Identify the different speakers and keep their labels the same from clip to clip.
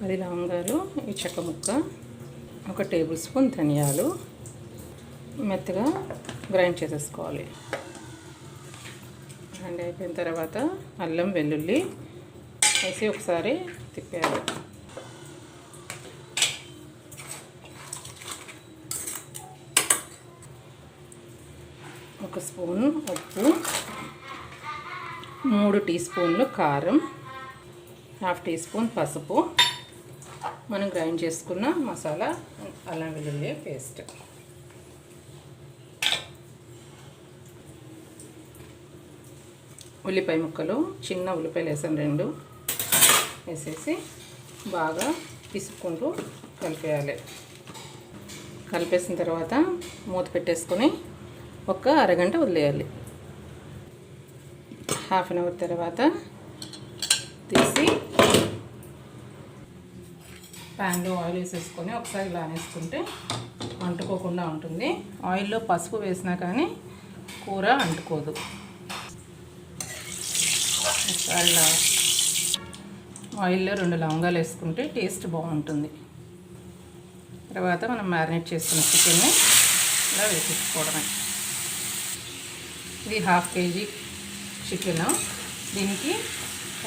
Speaker 1: పది లవంగాలు ఈ చెక్క ముక్క ఒక టేబుల్ స్పూన్ ధనియాలు మెత్తగా గ్రైండ్ చేసేసుకోవాలి. గ్రైండ్ అయిపోయిన తర్వాత అల్లం వెల్లుల్లి వేసి ఒకసారి తిప్పేయాలి. ఒక స్పూన్ ఉప్పు మూడు టీ స్పూన్లు కారం హాఫ్ టీ స్పూన్ పసుపు మనం గ్రైండ్ చేసుకున్న మసాలా అల్లం వెల్లుల్లి పేస్ట్. ఉల్లిపాయ ముక్కలు చిన్న ఉల్లిపాయలు వేసాను రెండు వేసేసి బాగా పిసుక్కుంటూ కలిపేయాలి. కలిపేసిన తర్వాత మూత పెట్టేసుకొని ఒక అరగంట వదిలేయాలి. హాఫ్ అన్ అవర్ తర్వాత తీసి ప్యాన్లో ఆయిల్ వేసేసుకొని ఒకసారి ఇలా అనేసుకుంటే అంటుకోకుండా ఉంటుంది. ఆయిల్లో పసుపు వేసినా కానీ కూర అంటుకోదు. ఒకసారి ఇలా ఆయిల్లో రెండు లవంగాలు వేసుకుంటే టేస్ట్ బాగుంటుంది. తర్వాత మనం మ్యారినేట్ చేసుకున్న చికెన్ని ఇలా వేసేసుకోవడమే. ఇది హాఫ్ కేజీ చికెన్. దీనికి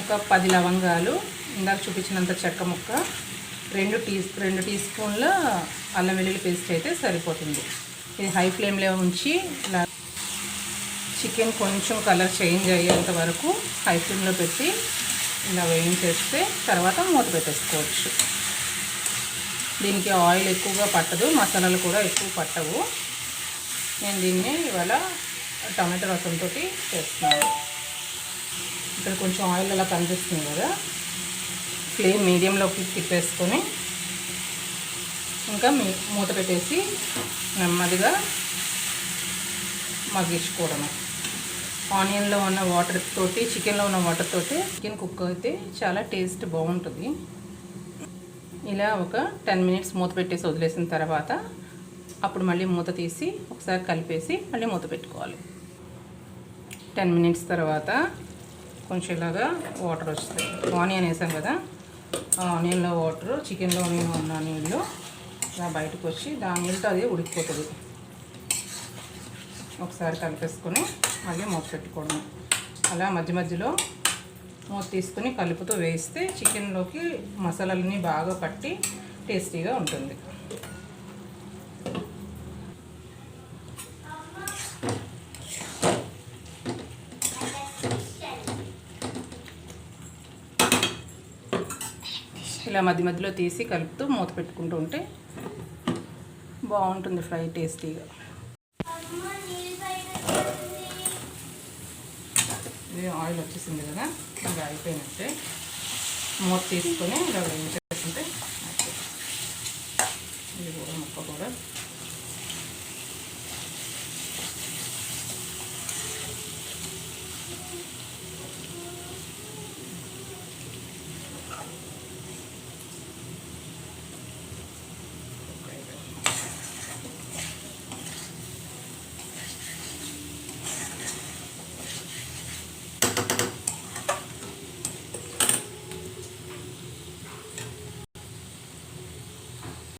Speaker 1: ఒక పది లవంగాలు ఇందాక చూపించినంత చెక్క ముక్క రెండు టీ రెండు టీ స్పూన్ల అల్లం వెల్లుల్లి పేస్ట్ అయితే సరిపోతుంది. ఇది హై ఫ్లేమ్లో ఉంచి ఇలా చికెన్ కొంచెం కలర్ చేంజ్ అయ్యేంత వరకు హై ఫ్లేమ్లో పెట్టి ఇలా వేయించేస్తే తర్వాత మూత పెట్టేసుకోవచ్చు. దీనికి ఆయిల్ ఎక్కువగా పట్టదు మసాలాలు కూడా ఎక్కువ పట్టవు. నేను దీన్ని ఇవాళ టమాటో రసంతో చేస్తున్నాను. ఇక్కడ కొంచెం ఆయిల్ అలా కనిపిస్తుంది కదా. ఫ్లేమ్ మీడియంలోకి తిప్పేసుకొని ఇంకా మీ మూత పెట్టేసి నెమ్మదిగా మగ్గించుకోవడమే. ఆనియన్లో ఉన్న వాటర్ తోటి చికెన్లో ఉన్న వాటర్ తోటి చికెన్ కుక్ అయితే చాలా టేస్ట్ బాగుంటుంది. ఇలా ఒక టెన్ మినిట్స్ మూత పెట్టేసి వదిలేసిన తర్వాత అప్పుడు మళ్ళీ మూత తీసి ఒకసారి కలిపేసి మళ్ళీ మూత పెట్టుకోవాలి. టెన్ మినిట్స్ తర్వాత కొంచెం ఇలాగా వాటర్ వస్తుంది ఆనియన్ వేసాం కదా ఆనియన్లో వాటర్ చికెన్లో ఉన్న నీళ్ళు. ఇలా బయటకు వచ్చి దాని వెళ్తే అది ఉడికిపోతుంది. ఒకసారి కలిపేసుకొని మళ్ళీ మూత పెట్టుకోవడం అలా మధ్య మధ్యలో మూత తీసుకుని కలుపుతూ వేస్తే చికెన్లోకి మసాలాలన్నీ బాగా పట్టి టేస్టీగా ఉంటుంది. ఇలా మధ్య మధ్యలో తీసి కలుపుతూ మూత పెట్టుకుంటూ ఉంటే బాగుంటుంది ఫ్రై టేస్టీగా. ఇది ఆయిల్ వచ్చేసింది కదా ఇంకా అయిపోయినట్టే. మూత తీసుకొని ఇలా వేయించ